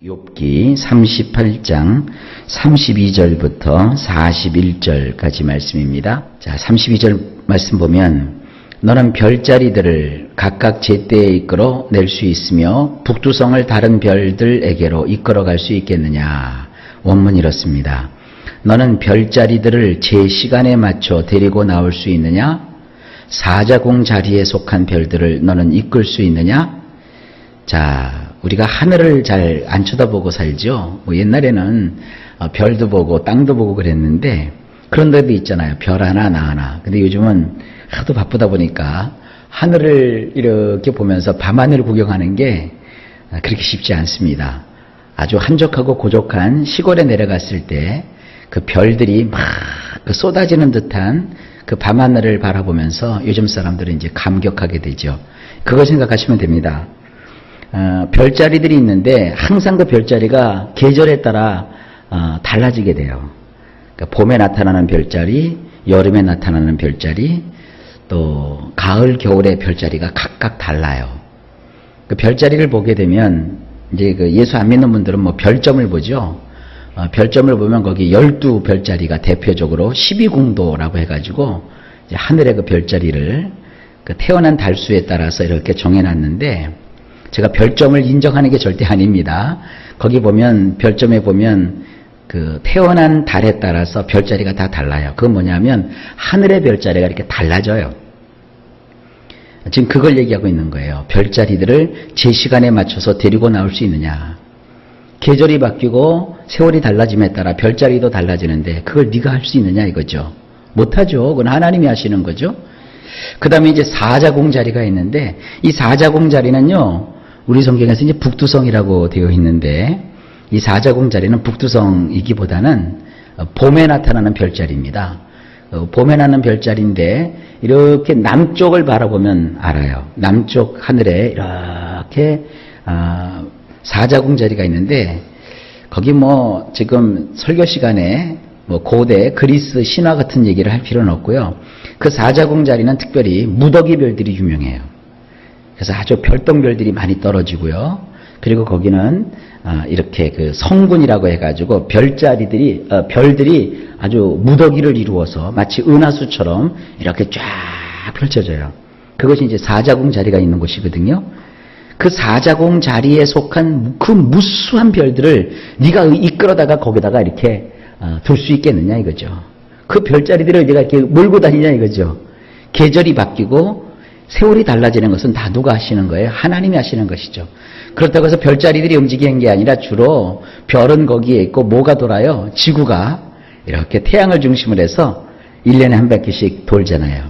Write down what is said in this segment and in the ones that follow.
욥기 38장 32절부터 41절까지 말씀입니다. 자, 32절 말씀 보면 너는 별자리들을 각각 제때에 이끌어 낼 수 있으며 북두성을 다른 별들에게로 이끌어 갈 수 있겠느냐. 원문 이렇습니다. 너는 별자리들을 제 시간에 맞춰 데리고 나올 수 있느냐? 사자공 자리에 속한 별들을 너는 이끌 수 있느냐? 자, 우리가 하늘을 잘 안 쳐다보고 살죠. 뭐 옛날에는 어, 별도 보고 땅도 보고 그랬는데 그런 데도 있잖아요. 별 하나 나 하나. 근데 요즘은 하도 바쁘다 보니까 하늘을 이렇게 보면서 밤하늘 구경하는 게 아, 그렇게 쉽지 않습니다. 아주 한적하고 고적한 시골에 내려갔을 때 그 별들이 막그 쏟아지는 듯한 그 밤하늘을 바라보면서 요즘 사람들은 이제 감격하게 되죠. 그거 생각하시면 됩니다. 어, 별자리들이 있는데 항상 그 별자리가 계절에 따라 어, 달라지게 돼요. 그러니까 봄에 나타나는 별자리, 여름에 나타나는 별자리, 또 가을, 겨울의 별자리가 각각 달라요. 그 별자리를 보게 되면 이제 그 예수 안 믿는 분들은 뭐 별점을 보죠. 어, 별점을 보면 거기 12 별자리가 대표적으로 12궁도라고 해가지고 하늘의 그 별자리를 그 태어난 달수에 따라서 이렇게 정해놨는데 제가 별점을 인정하는 게 절대 아닙니다. 거기 보면 별점에 보면 그 태어난 달에 따라서 별자리가 다 달라요. 그건 뭐냐면 하늘의 별자리가 이렇게 달라져요. 지금 그걸 얘기하고 있는 거예요. 별자리들을 제 시간에 맞춰서 데리고 나올 수 있느냐. 계절이 바뀌고 세월이 달라짐에 따라 별자리도 달라지는데 그걸 네가 할 수 있느냐 이거죠. 못하죠. 그건 하나님이 하시는 거죠. 그 다음에 이제 사자공 자리가 있는데 이 사자공 자리는요. 우리 성경에서 이제 북두성이라고 되어 있는데 이 사자공 자리는 북두성이기보다는 봄에 나타나는 별자리입니다. 어, 봄에 나는 별자리인데 이렇게 남쪽을 바라보면 알아요. 남쪽 하늘에 이렇게 아, 사자궁 자리가 있는데 거기 뭐 지금 설교 시간에 뭐 고대 그리스 신화 같은 얘기를 할 필요는 없고요. 그 사자궁 자리는 특별히 무더기 별들이 유명해요. 그래서 아주 별똥별들이 많이 떨어지고요. 그리고 거기는 아, 이렇게 그 성군이라고 해가지고 별자리들이 어, 별들이 아주 무더기를 이루어서 마치 은하수처럼 이렇게 쫙 펼쳐져요. 그것이 이제 사자궁 자리가 있는 곳이거든요. 그 사자공 자리에 속한 그 무수한 별들을 네가 이끌어다가 거기다가 이렇게 어, 둘수 있겠느냐 이거죠. 그 별자리들을 네가 이렇게 몰고 다니냐 이거죠. 계절이 바뀌고 세월이 달라지는 것은 다 누가 하시는 거예요? 하나님이 하시는 것이죠. 그렇다고 해서 별자리들이 움직이는 게 아니라 주로 별은 거기에 있고 뭐가 돌아요? 지구가 이렇게 태양을 중심으로 해서 1년에 한 바퀴씩 돌잖아요.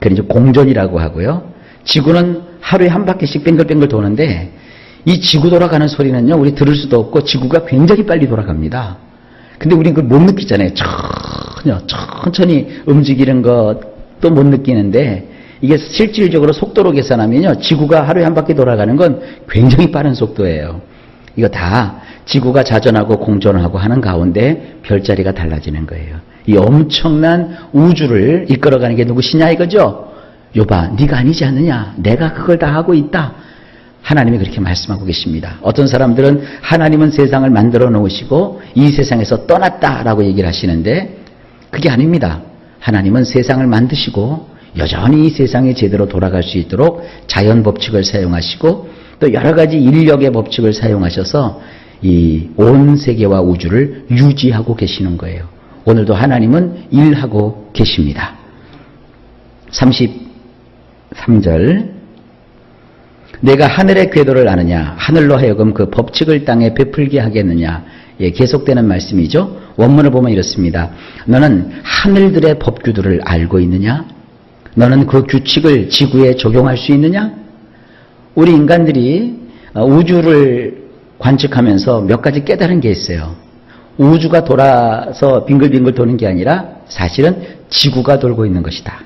그래서 공전이라고 하고요. 지구는 하루에 한 바퀴씩 뱅글뱅글 도는데 이 지구 돌아가는 소리는요, 우리 들을 수도 없고 지구가 굉장히 빨리 돌아갑니다. 근데 우리는 그걸 못 느끼잖아요. 전혀, 천천히 움직이는 것도 못 느끼는데 이게 실질적으로 속도로 계산하면요, 지구가 하루에 한 바퀴 돌아가는 건 굉장히 빠른 속도예요. 이거 다 지구가 자전하고 공전하고 하는 가운데 별자리가 달라지는 거예요. 이 엄청난 우주를 이끌어가는 게 누구시냐 이거죠? 요봐, 네가 아니지 않느냐? 내가 그걸 다 하고 있다. 하나님이 그렇게 말씀하고 계십니다. 어떤 사람들은 하나님은 세상을 만들어 놓으시고 이 세상에서 떠났다라고 얘기를 하시는데 그게 아닙니다. 하나님은 세상을 만드시고 여전히 이 세상에 제대로 돌아갈 수 있도록 자연 법칙을 사용하시고 또 여러 가지 인력의 법칙을 사용하셔서 이 온 세계와 우주를 유지하고 계시는 거예요. 오늘도 하나님은 일하고 계십니다. 33절 내가 하늘의 궤도를 아느냐 하늘로 하여금 그 법칙을 땅에 베풀게 하겠느냐 예, 계속되는 말씀이죠. 원문을 보면 이렇습니다. 너는 하늘들의 법규들을 알고 있느냐? 너는 그 규칙을 지구에 적용할 수 있느냐? 우리 인간들이 어, 우주를 관측하면서 몇 가지 깨달은 게 있어요. 우주가 돌아서 빙글빙글 도는 게 아니라 사실은 지구가 돌고 있는 것이다.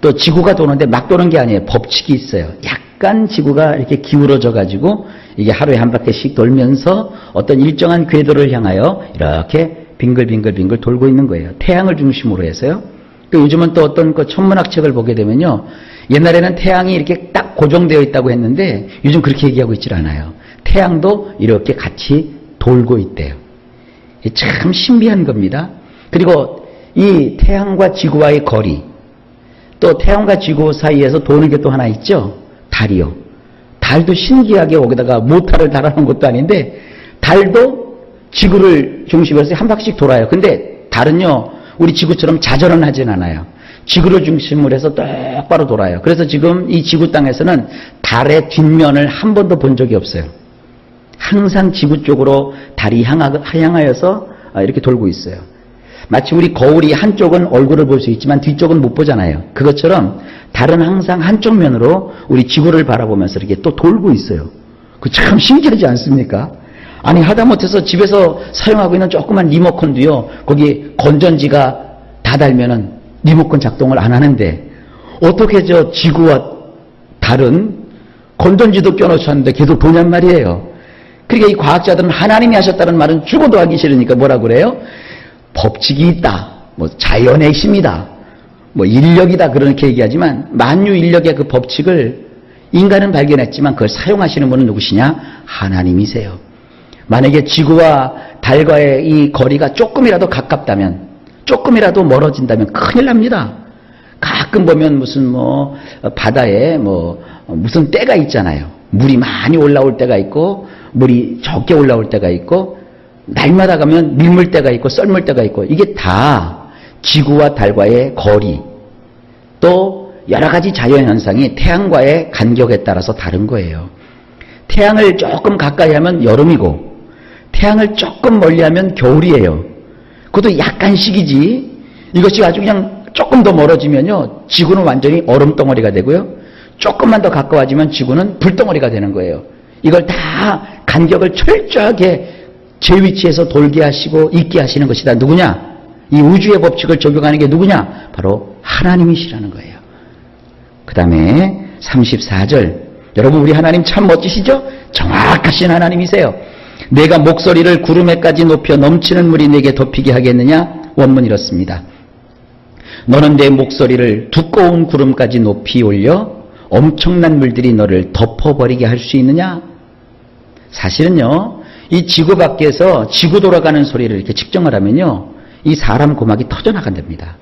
또 지구가 도는데 막 도는 게 아니에요. 법칙이 있어요. 약간 지구가 이렇게 기울어져 가지고 이게 하루에 한 바퀴씩 돌면서 어떤 일정한 궤도를 향하여 이렇게 빙글빙글빙글 돌고 있는 거예요. 태양을 중심으로 해서요. 그 요즘은 또 어떤 그 천문학 책을 보게 되면요. 옛날에는 태양이 이렇게 딱 고정되어 있다고 했는데 요즘 그렇게 얘기하고 있질 않아요. 태양도 이렇게 같이 돌고 있대요. 이참 신비한 겁니다. 그리고 이 태양과 지구와의 거리, 또 태양과 지구 사이에서 도는 게 또 하나 있죠. 달이요. 달도 신기하게 거기다가 모타를 달아놓은 것도 아닌데 달도 지구를 중심으로 해서 한 바퀴씩 돌아요. 근데 달은요, 우리 지구처럼 자전은 하진 않아요. 지구를 중심으로 해서 똑바로 돌아요. 그래서 지금 이 지구 땅에서는 달의 뒷면을 한 번도 본 적이 없어요. 항상 지구 쪽으로 달이 향하, 향하여서 아, 이렇게 돌고 있어요. 마치 우리 거울이 한쪽은 얼굴을 볼 수 있지만 뒤쪽은 못 보잖아요. 그것처럼 달은 항상 한쪽 면으로 우리 지구를 바라보면서 이렇게 또 돌고 있어요. 그 참 신기하지 않습니까? 아니 하다못해서 집에서 사용하고 있는 조그만 리모컨도요. 거기 건전지가 다 달면은 리모컨 작동을 안 하는데 어떻게 저 지구와 달은 건전지도 껴놓으셨는데 계속 도냔 말이에요. 그러니까 이 과학자들은 하나님이 하셨다는 말은 죽어도 하기 싫으니까 뭐라 그래요? 법칙이 있다. 뭐 자연의 힘이다. 뭐 인력이다. 그렇게 얘기하지만 만유 인력의 그 법칙을 인간은 발견했지만 그걸 사용하시는 분은 누구시냐? 하나님이세요. 만약에 지구와 달과의 이 거리가 조금이라도 가깝다면, 조금이라도 멀어진다면 큰일 납니다. 가끔 보면 무슨 뭐 어, 바다에 뭐 어, 무슨 때가 있잖아요. 물이 많이 올라올 때가 있고 물이 적게 올라올 때가 있고 날마다 가면 밀물 때가 있고 썰물 때가 있고 이게 다 지구와 달과의 거리 또 여러 가지 자연 현상이 태양과의 간격에 따라서 다른 거예요. 태양을 조금 가까이 하면 여름이고 태양을 조금 멀리 하면 겨울이에요. 그것도 약간씩이지. 이것이 아주 그냥 조금 더 멀어지면요. 지구는 완전히 얼음 덩어리가 되고요. 조금만 더 가까워지면 지구는 불덩어리가 되는 거예요. 이걸 다 간격을 철저하게 제 위치에서 돌게 하시고 있게 하시는 것이다. 누구냐? 이 우주의 법칙을 적용하는 게 누구냐? 바로 하나님이시라는 거예요. 그 다음에 34절. 여러분, 우리 하나님 참 멋지시죠? 정확하신 하나님이세요. 내가 목소리를 구름에까지 높여 넘치는 물이 내게 덮이게 하겠느냐? 원문 이렇습니다. 너는 내 목소리를 두꺼운 구름까지 높이 올려 엄청난 물들이 너를 덮어버리게 할 수 있느냐? 사실은요, 이 지구 밖에서 지구 돌아가는 소리를 이렇게 측정을 하면요, 이 사람 고막이 터져나간답니다.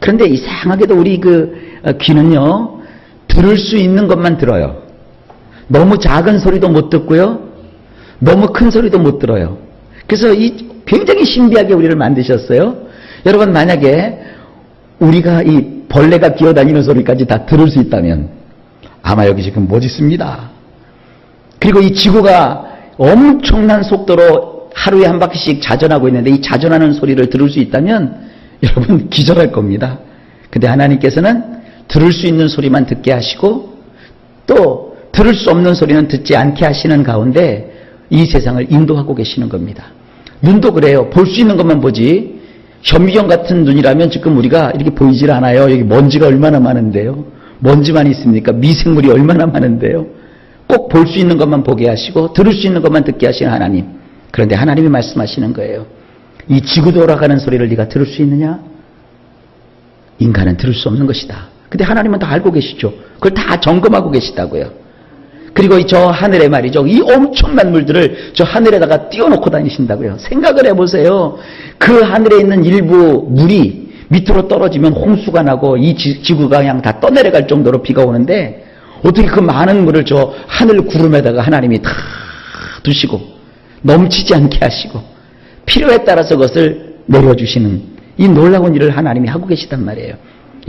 그런데 이상하게도 우리 그 어, 귀는요, 들을 수 있는 것만 들어요. 너무 작은 소리도 못 듣고요, 너무 큰 소리도 못 들어요. 그래서 이 굉장히 신비하게 우리를 만드셨어요. 여러분, 만약에 우리가 이 벌레가 기어다니는 소리까지 다 들을 수 있다면 아마 여기 지금 못 있습니다. 그리고 이 지구가 엄청난 속도로 하루에 한 바퀴씩 자전하고 있는데 이 자전하는 소리를 들을 수 있다면 여러분 기절할 겁니다. 근데 하나님께서는 들을 수 있는 소리만 듣게 하시고 또 들을 수 없는 소리는 듣지 않게 하시는 가운데 이 세상을 인도하고 계시는 겁니다. 눈도 그래요. 볼 수 있는 것만 보지. 현미경 같은 눈이라면 지금 우리가 이렇게 보이질 않아요. 여기 먼지가 얼마나 많은데요. 먼지만 있습니까? 미생물이 얼마나 많은데요. 꼭 볼 수 있는 것만 보게 하시고 들을 수 있는 것만 듣게 하시는 하나님. 그런데 하나님이 말씀하시는 거예요. 이 지구 돌아가는 소리를 네가 들을 수 있느냐? 인간은 들을 수 없는 것이다. 근데 하나님은 다 알고 계시죠. 그걸 다 점검하고 계시다고요. 그리고 저 하늘에 말이죠. 이 엄청난 물들을 저 하늘에다가 띄워놓고 다니신다고요. 생각을 해보세요. 그 하늘에 있는 일부 물이 밑으로 떨어지면 홍수가 나고 이 지, 지구가 그냥 다 떠내려갈 정도로 비가 오는데 어떻게 그 많은 물을 저 하늘 구름에다가 하나님이 다 두시고 넘치지 않게 하시고 필요에 따라서 그것을 내려주시는 이 놀라운 일을 하나님이 하고 계시단 말이에요.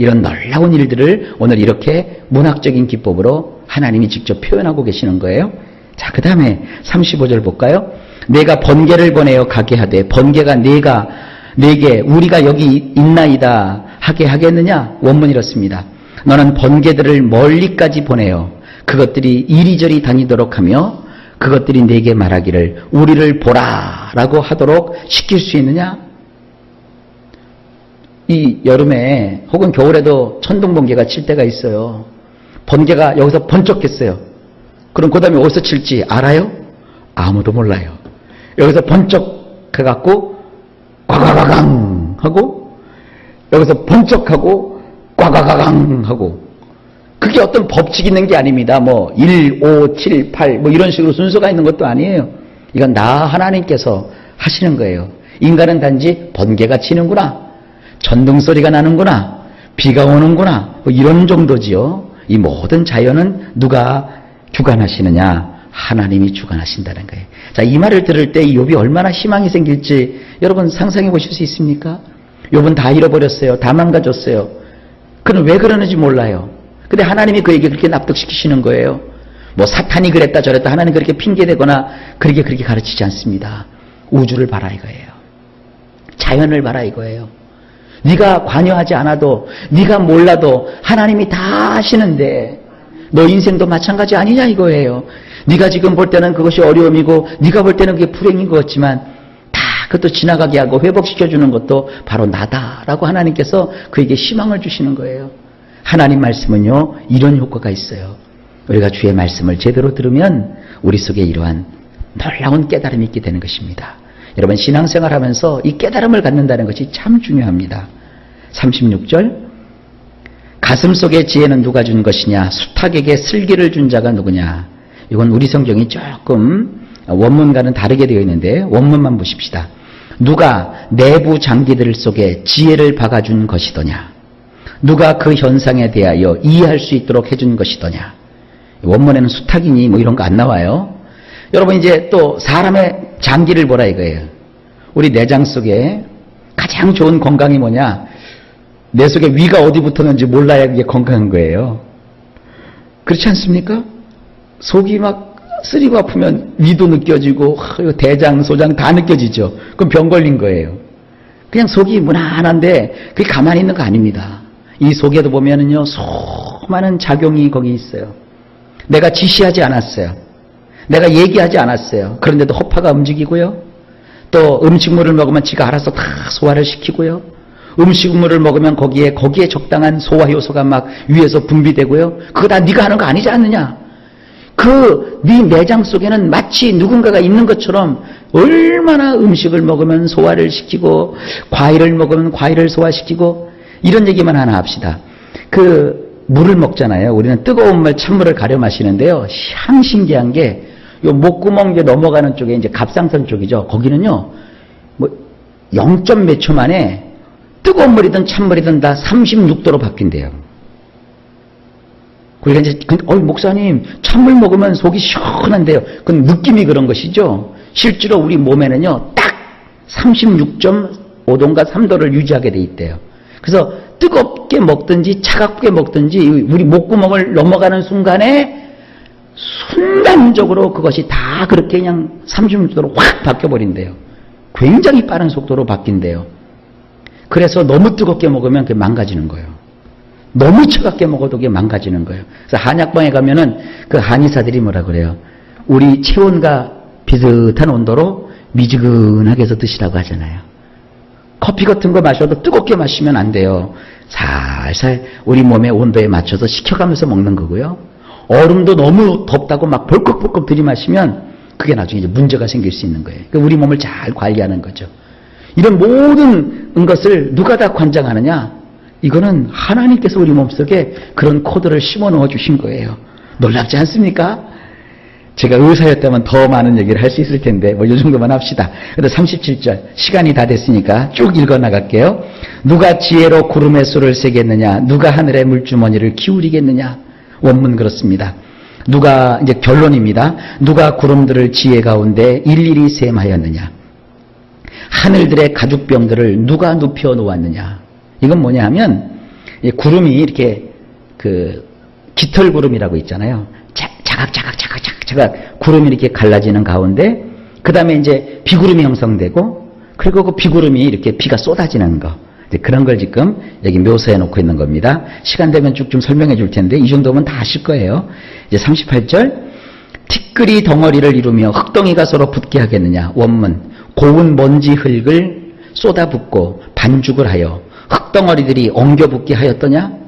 이런 놀라운 일들을 오늘 이렇게 문학적인 기법으로 하나님이 직접 표현하고 계시는 거예요. 자, 그 다음에 35절 볼까요? 내가 번개를 보내어 가게 하되 번개가 내가 내게 우리가 여기 있나이다 하게 하겠느냐? 원문 이렇습니다. 너는 번개들을 멀리까지 보내어 그것들이 이리저리 다니도록 하며 그것들이 내게 말하기를 우리를 보라라고 하도록 시킬 수 있느냐? 이 여름에 혹은 겨울에도 천둥 번개가 칠 때가 있어요. 번개가 여기서 번쩍했어요. 그럼 그 다음에 어디서 칠지 알아요? 아무도 몰라요. 여기서 번쩍 해갖고 꽉꽉꽉강 하고 여기서 번쩍하고 꽉꽉꽉강 하고 그게 어떤 법칙이 있는 게 아닙니다. 뭐 1, 5, 7, 8 뭐 이런 식으로 순서가 있는 것도 아니에요. 이건 나 하나님께서 하시는 거예요. 인간은 단지 번개가 치는구나. 전등 소리가 나는구나. 비가 오는구나. 뭐 이런 정도지요. 이 모든 자연은 누가 주관하시느냐? 하나님이 주관하신다는 거예요. 자, 이 말을 들을 때이 욥이 얼마나 희망이 생길지 여러분 상상해 보실 수 있습니까? 욥은 다 잃어버렸어요. 다 망가졌어요. 그는 왜 그러는지 몰라요. 근데 하나님이 그에게 그렇게 납득시키시는 거예요. 뭐 사탄이 그랬다 저랬다 하나님 그렇게 핑계대거나 그렇게 그렇게 가르치지 않습니다. 우주를 봐라 이거예요. 자연을 봐라 이거예요. 네가 관여하지 않아도 네가 몰라도 하나님이 다 하시는데 너 인생도 마찬가지 아니냐 이거예요. 네가 지금 볼 때는 그것이 어려움이고 네가 볼 때는 그게 불행인 것 같지만 다 그것도 지나가게 하고 회복시켜 주는 것도 바로 나다라고 하나님께서 그에게 희망을 주시는 거예요. 하나님 말씀은요 이런 효과가 있어요. 우리가 주의 말씀을 제대로 들으면 우리 속에 이러한 놀라운 깨달음이 있게 되는 것입니다. 여러분 신앙생활 하면서 이 깨달음을 갖는다는 것이 참 중요합니다. 36절 가슴 속의 지혜는 누가 준 것이냐 수탉에게 슬기를 준 자가 누구냐 이건 우리 성경이 조금 원문과는 다르게 되어 있는데 원문만 보십시다. 누가 내부 장기들 속에 지혜를 박아준 것이더냐 누가 그 현상에 대하여 이해할 수 있도록 해준 것이더냐 원문에는 수탉이니 뭐 이런 거 안 나와요. 여러분 이제 또 사람의 장기를 보라 이거예요. 우리 내장 속에 가장 좋은 건강이 뭐냐? 내 속에 위가 어디 붙었는지 몰라야 그게 건강한 거예요. 그렇지 않습니까? 속이 막 쓰리고 아프면 위도 느껴지고 대장, 소장 다 느껴지죠. 그럼 병 걸린 거예요. 그냥 속이 무난한데 그게 가만히 있는 거 아닙니다. 이 속에도 보면은요 수많은 작용이 거기 있어요. 내가 지시하지 않았어요. 내가 얘기하지 않았어요. 그런데도 허파가 움직이고요. 또 음식물을 먹으면 지가 알아서 다 소화를 시키고요. 음식물을 먹으면 거기에 거기에 적당한 소화 효소가 막 위에서 분비되고요. 그거 다 네가 하는 거 아니지 않느냐? 그 네 내장 속에는 마치 누군가가 있는 것처럼 얼마나 음식을 먹으면 소화를 시키고 과일을 먹으면 과일을 소화시키고 이런 얘기만 하나 합시다. 그 물을 먹잖아요. 우리는 뜨거운 물, 찬물을 가려 마시는데요. 참 신기한 게, 요 목구멍 이제 넘어가는 쪽에 이제 갑상선 쪽이죠. 거기는요, 뭐, 0. 몇 초 만에 뜨거운 물이든 찬물이든 다 36도로 바뀐대요. 그러니까 이제, 그, 어이, 목사님, 찬물 먹으면 속이 시원한데요. 그건 느낌이 그런 것이죠. 실제로 우리 몸에는요, 딱 36.5도인가 3도를 유지하게 돼 있대요. 그래서 뜨겁게 먹든지 차갑게 먹든지 우리 목구멍을 넘어가는 순간에 순간적으로 그것이 다 그렇게 그냥 36도로 확 바뀌어버린대요. 굉장히 빠른 속도로 바뀐대요. 그래서 너무 뜨겁게 먹으면 그게 망가지는 거예요. 너무 차갑게 먹어도 그게 망가지는 거예요. 그래서 한약방에 가면은 그 한의사들이 뭐라 그래요? 우리 체온과 비슷한 온도로 미지근하게 해서 드시라고 하잖아요. 커피 같은 거 마셔도 뜨겁게 마시면 안 돼요. 살살 우리 몸의 온도에 맞춰서 식혀가면서 먹는 거고요. 얼음도 너무 덥다고 막 벌컥벌컥 들이마시면 그게 나중에 이제 문제가 생길 수 있는 거예요. 그러니까 우리 몸을 잘 관리하는 거죠. 이런 모든 것을 누가 다 관장하느냐? 이거는 하나님께서 우리 몸속에 그런 코드를 심어 넣어 주신 거예요. 놀랍지 않습니까? 제가 의사였다면 더 많은 얘기를 할 수 있을 텐데 뭐 이 정도만 합시다. 근데 37절 시간이 다 됐으니까 쭉 읽어 나갈게요. 누가 지혜로 구름의 수를 세겠느냐? 누가 하늘의 물주머니를 기울이겠느냐? 원문 그렇습니다. 누가 이제 결론입니다. 누가 구름들을 지혜 가운데 일일이 셈하였느냐? 하늘들의 가죽병들을 누가 눕혀 놓았느냐? 이건 뭐냐 하면 이 구름이 이렇게 그 깃털 구름이라고 있잖아요. 자, 자각 자각 자각 자각 자각 구름이 이렇게 갈라지는 가운데 그 다음에 이제 비구름이 형성되고 그리고 그 비구름이 이렇게 비가 쏟아지는 거 그런 걸 지금 여기 묘사해 놓고 있는 겁니다. 시간 되면 쭉 좀 설명해 줄 텐데 이 정도면 다 아실 거예요. 이제 38절 티끌이 덩어리를 이루며 흙덩이가 서로 붙게 하겠느냐 원문 고운 먼지 흙을 쏟아붓고 반죽을 하여 흙덩어리들이 엉겨 붙게 하였더냐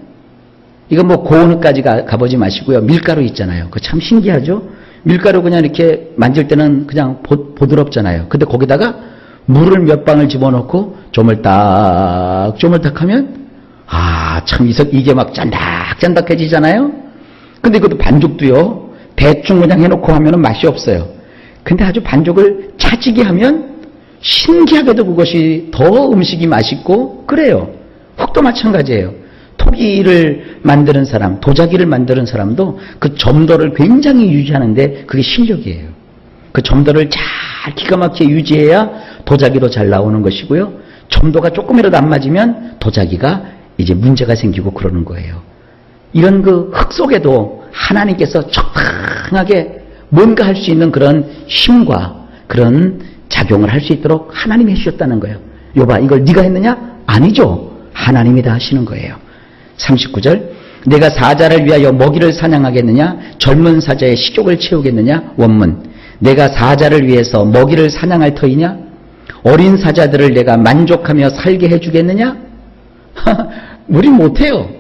이거 뭐 고온까지 가, 가보지 마시고요. 밀가루 있잖아요. 그거 참 신기하죠? 밀가루 그냥 이렇게 만질 때는 그냥 보, 보드럽잖아요. 근데 거기다가 물을 몇 방울 집어넣고 조물딱, 조물딱 하면, 아, 참, 이게 막 짠닥짠닥해지잖아요? 근데 그것도 반죽도요. 대충 그냥 해놓고 하면 맛이 없어요. 근데 아주 반죽을 차지게 하면 신기하게도 그것이 더 음식이 맛있고 그래요. 흙도 마찬가지예요. 토기를 만드는 사람, 도자기를 만드는 사람도 그 점도를 굉장히 유지하는데 그게 실력이에요. 그 점도를 잘 기가 막히게 유지해야 도자기도 잘 나오는 것이고요. 점도가 조금이라도 안 맞으면 도자기가 이제 문제가 생기고 그러는 거예요. 이런 그 흙 속에도 하나님께서 적당하게 뭔가 할 수 있는 그런 힘과 그런 작용을 할 수 있도록 하나님이 해주셨다는 거예요. 요봐, 이걸 네가 했느냐? 아니죠. 하나님이 다 하시는 거예요. 39절. 내가 사자를 위하여 먹이를 사냥하겠느냐? 젊은 사자의 식욕을 채우겠느냐? 원문. 내가 사자를 위해서 먹이를 사냥할 터이냐? 어린 사자들을 내가 만족하며 살게 해주겠느냐? 우리 못해요.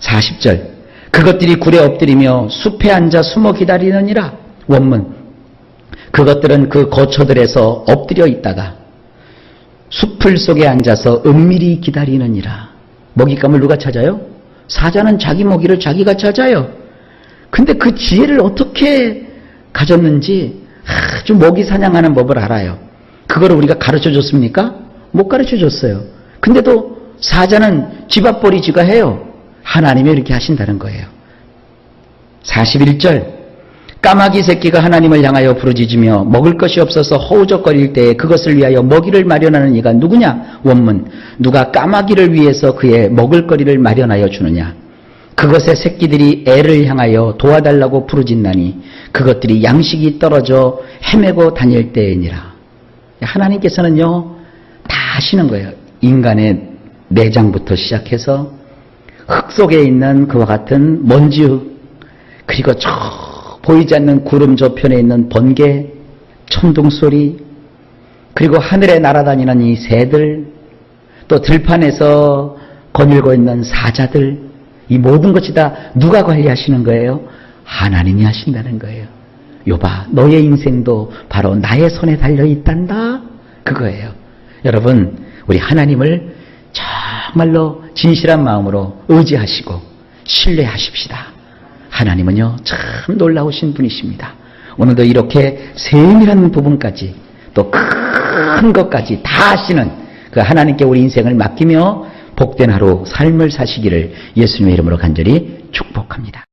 40절. 그것들이 굴에 엎드리며 숲에 앉아 숨어 기다리느니라. 원문. 그것들은 그 거처들에서 엎드려 있다가 숲풀 속에 앉아서 은밀히 기다리느니라. 먹잇감을 누가 찾아요? 사자는 자기 먹이를 자기가 찾아요. 근데 그 지혜를 어떻게 가졌는지 아주 먹이 사냥하는 법을 알아요. 그거를 우리가 가르쳐 줬습니까? 못 가르쳐 줬어요. 근데도 사자는 집 앞벌이 지가 해요. 하나님이 이렇게 하신다는 거예요. 41절. 까마귀 새끼가 하나님을 향하여 부르짖으며 먹을 것이 없어서 허우적거릴 때에 그것을 위하여 먹이를 마련하는 이가 누구냐? 원문. 누가 까마귀를 위해서 그의 먹을 거리를 마련하여 주느냐? 그것의 새끼들이 애를 향하여 도와달라고 부르짖나니 그것들이 양식이 떨어져 헤매고 다닐 때이니라. 하나님께서는요, 다 하시는 거예요. 인간의 내장부터 시작해서 흙 속에 있는 그와 같은 먼지 흙, 그리고 저 보이지 않는 구름 저편에 있는 번개, 천둥 소리, 그리고 하늘에 날아다니는 이 새들, 또 들판에서 거닐고 있는 사자들, 이 모든 것이 다 누가 관리하시는 거예요? 하나님이 하신다는 거예요. 요봐, 너의 인생도 바로 나의 손에 달려 있단다. 그거예요. 여러분, 우리 하나님을 정말로 진실한 마음으로 의지하시고 신뢰하십시다. 하나님은요, 참 놀라우신 분이십니다. 오늘도 이렇게 세밀한 부분까지 또 큰 것까지 다 아시는 그 하나님께 우리 인생을 맡기며 복된 하루 삶을 사시기를 예수님의 이름으로 간절히 축복합니다.